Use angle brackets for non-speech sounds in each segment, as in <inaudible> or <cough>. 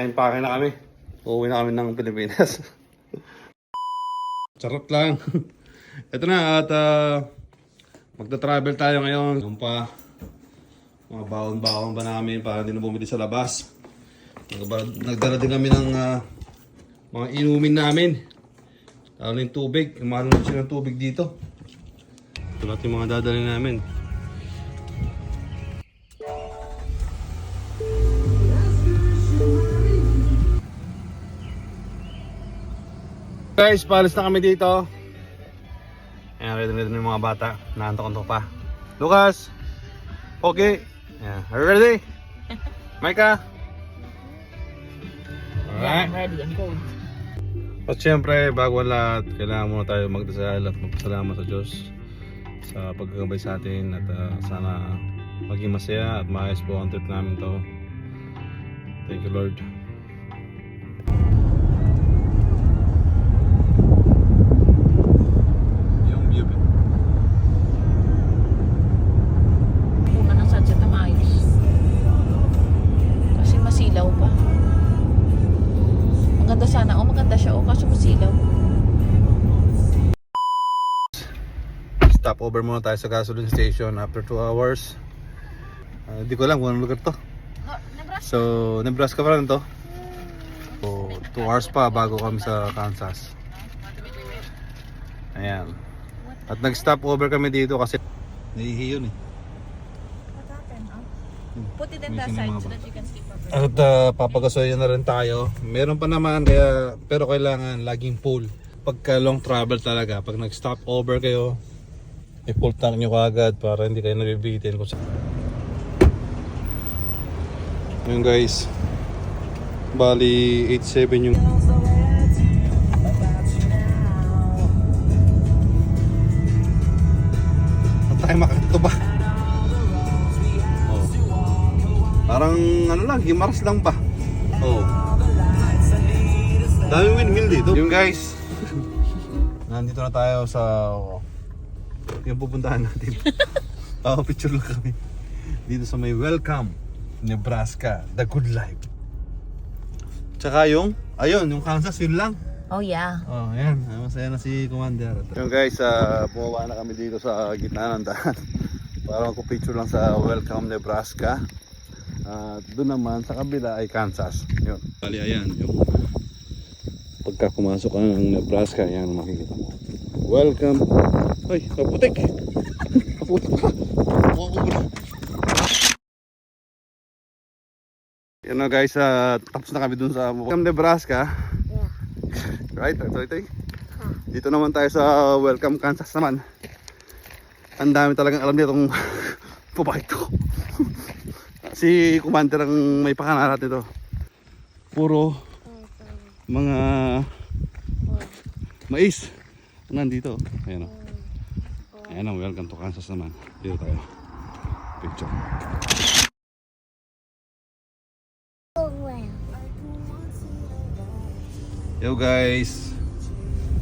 Ayun pa na kami. Uuwi na kami ng Pilipinas. <laughs> Charot lang. <laughs> Ito na at ah, magta-travel tayo ngayon. Yung pa mga baon-baon ba namin para hindi na bumili sa labas. Nagdala din kami ng ah, mga inumin namin. Lalo yung tubig. Mahal na siya ng tubig dito. Ito lahat yung mga dadali namin. Guys, paalis na kami dito. Ayan, ready na yung mga bata. Naantok-antok pa. Lucas! Okay. Yeah. Are you ready? <laughs> Micah? Alright. ready and go. At syempre, bago ang lahat, kailangan muna tayo magdasal at magpasalamat sa Diyos sa pagkakabay sa atin at ah, sana maging masaya at maayos po ang trip namin to. Thank you Lord. Stop over muna tayo sa gasoline station after 2 hours. Ah, Hindi ko alam kung anong lugar to. So, Nebraska pa lang to. So, 2 hours pa bago kami sa Kansas. Ayan. At nag-stop over kami dito kasi nahihi yun eh. Put it in that side so that you can sleep over. At uh, na rin tayo. Meron pa naman kaya pero kailangan laging full. Pagka long travel talaga, pag nag-stop over kayo, i-full tank nyo kaagad para hindi kayo nabibitin kung Yun guys. Bali 87 yung tayo makakito ba? Oh. Parang ano lang, himaras lang ba? Oh. Daming windmill dito. Yung guys. <laughs> Nandito na tayo sa yung pupuntahan natin. <laughs> Oo, picture lang kami. Dito sa may Welcome, Nebraska, The Good Life. Tsaka yung, ayun, yung Kansas, yun lang. Oh yeah. Oh, ayan. Ah, Masaya na si Commander. Yung guys, uh, bumaba na kami dito sa gitna ng daan. <laughs> Para magpo-picture lang sa Welcome Nebraska. At doon naman sa kabila ay Kansas. Yun. Bali, ayan. Yung pagka pumasok ka ng Nebraska, ayan makikita mo. Welcome. Ay, kaputik. kaputik pa. Yan na guys, ah, tapos na kami dun sa Welcome Nebraska. Right, ito, ito. Dito naman tayo sa Welcome Kansas naman. Ang dami talagang alam nitong <laughs> babae to. <laughs> si Commander ang may pakanarat nito. Puro mga mais nandito. Ayan o. Ayan o, welcome to Kansas naman. Dito tayo. Picture. Yo guys.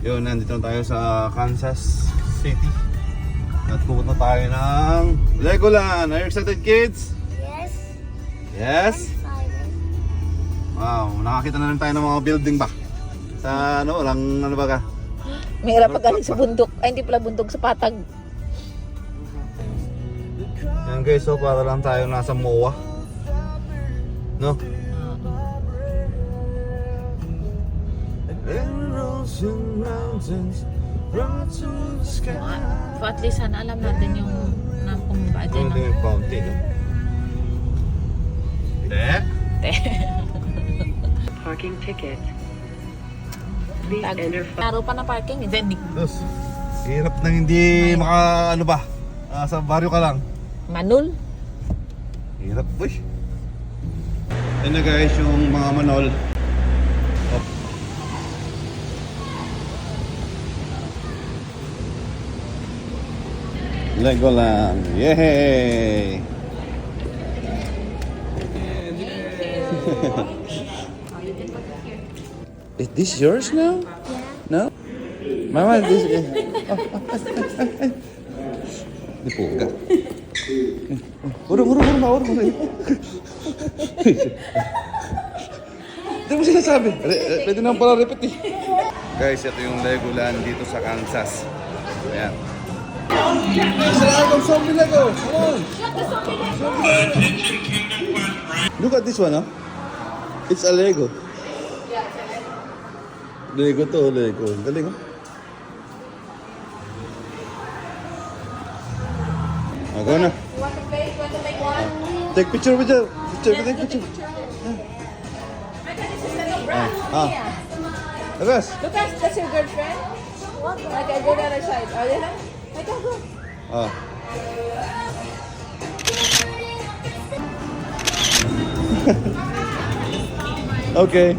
Yo, nandito na tayo sa Kansas City. At pupunta tayo ng Legoland. Are you excited kids? Yes, Yes? Wow, nakakita na rin tayo ng mga building ba? Sa ano, walang ano ba ka? May hirap pag sa bundok. Ay, hindi pala bundok sa patag. Yan guys, so para lang tayo nasa MOA. No? So at least sana alam natin yung na kumba Ano yung fountain, no? Eh? Parking ticket. Please Tag. enter Araw pa na parking. Hindi, hindi. Dos. Hirap nang hindi maka ano ba? Ah, sa baryo ka lang. Manul. Hirap, boy. Yan na guys, yung mga manol. Legoland. Yay! Is this yours now? No? Mama, this is... <laughs> Di po ka. Urong, urong, urong, urong. Hindi mo sinasabi. Re- pwede naman pala repeat eh. Guys, ito yung Legoland dito sa Kansas. Ayan. Mr. Adam, zombie Lego! Come on! Look at this one, huh? It's a Lego. Lego to, Lego. Galing, oh. Oh, go na. Want to play? Want to make one? Take picture with her. Picture, take picture. Ah. Lucas. Lucas, that's your girlfriend? Okay, go the other side. Oh, yan lang. Okay, go. Ah. <laughs> okay.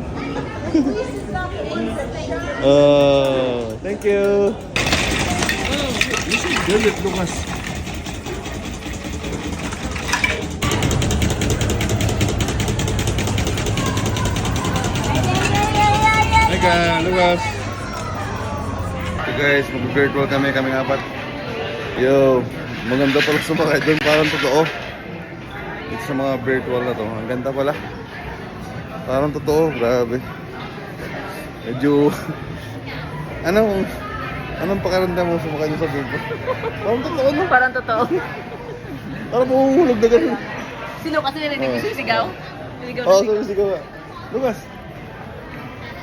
Oh, thank you. Good it, Lucas. Teka, Lucas. So guys, mag-virtual kami, kami apat. Yo, maganda pala sumakay doon, parang totoo. Dito sa mga virtual na to, ang ganda pala. Parang totoo, grabe. Medyo, ano, <laughs> anong pakaramdam mo sumakay doon sa virtual? parang totoo, no? Parang totoo. Parang mahuhulog na ganun. Sino kasi narinig Oh. ko sigaw? Sigaw Oo, na sigaw. sabi sigaw nga. Lucas,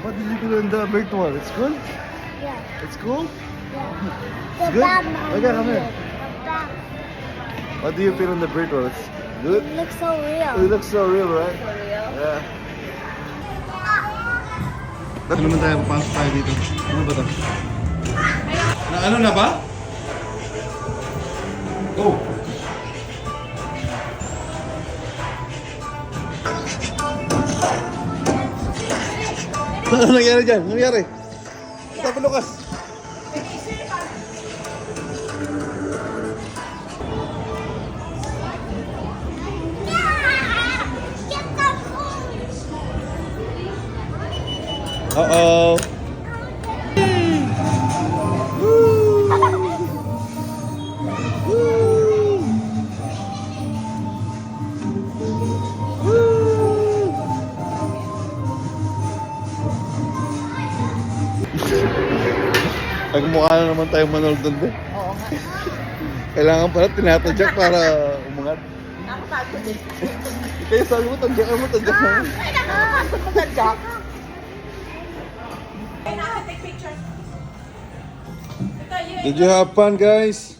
what did you do in the virtual? It's good? Yeah. It's cool? The Good? bad Okay, come here. What do you feel in the virtual? It's good? It looks so real. It looks so real, right? For real? Yeah. Ba't naman tayo papasok tayo dito? Ano ba to? Na ano na ba? Go! <laughs> Ano nangyari dyan? Ano nangyari? Stop, Lucas! Uh-oh! Nagmukha na naman tayo manold doon din. Oo nga. Kailangan pala tinatadyak para umangat. Nakapagod eh. Kaya sabi mo, tadyakan mo, tadyakan mo. Ay, nakapagod mo jock. Did you have fun, guys?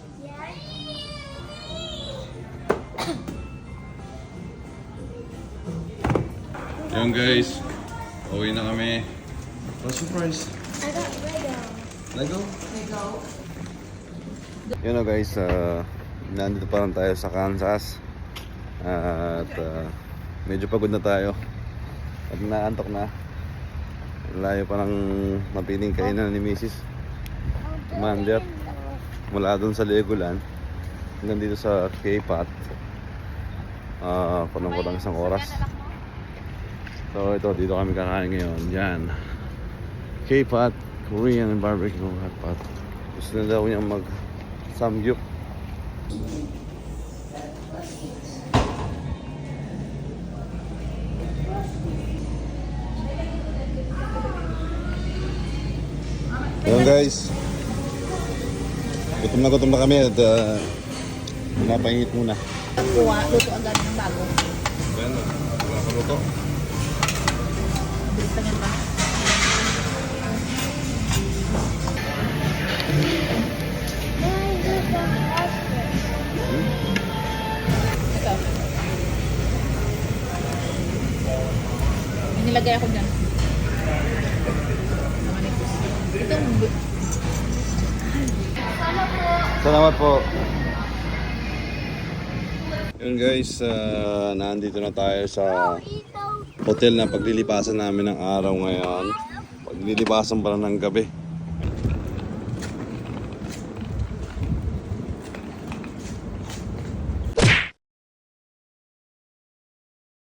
Yan guys, uwi na kami. What's your price? I got Lego. Lego? Yun o guys, uh, nandito pa lang tayo sa Kansas. at uh, medyo pagod na tayo. At naantok na. Layo pa ng mapiling kainan ni Mrs. Commander. Mula doon sa Legoland hanggang dito sa K-Pot. Ah, uh, ko lang isang oras. So ito, dito kami kakain ngayon. Yan. K-Pot, Korean barbecue hot pot. Gusto na daw niya mag samgyup. Yan guys. Gutom na gutom na kami at uh, napahingit muna. Kuha, luto agad ng bago. Yan, wala ka luto. Bilis lang yan ba? Nilagay ako dyan. Salamat po. Yun guys, uh, nandito na tayo sa hotel na paglilipasan namin ng araw ngayon. Paglilipasan pala ng gabi.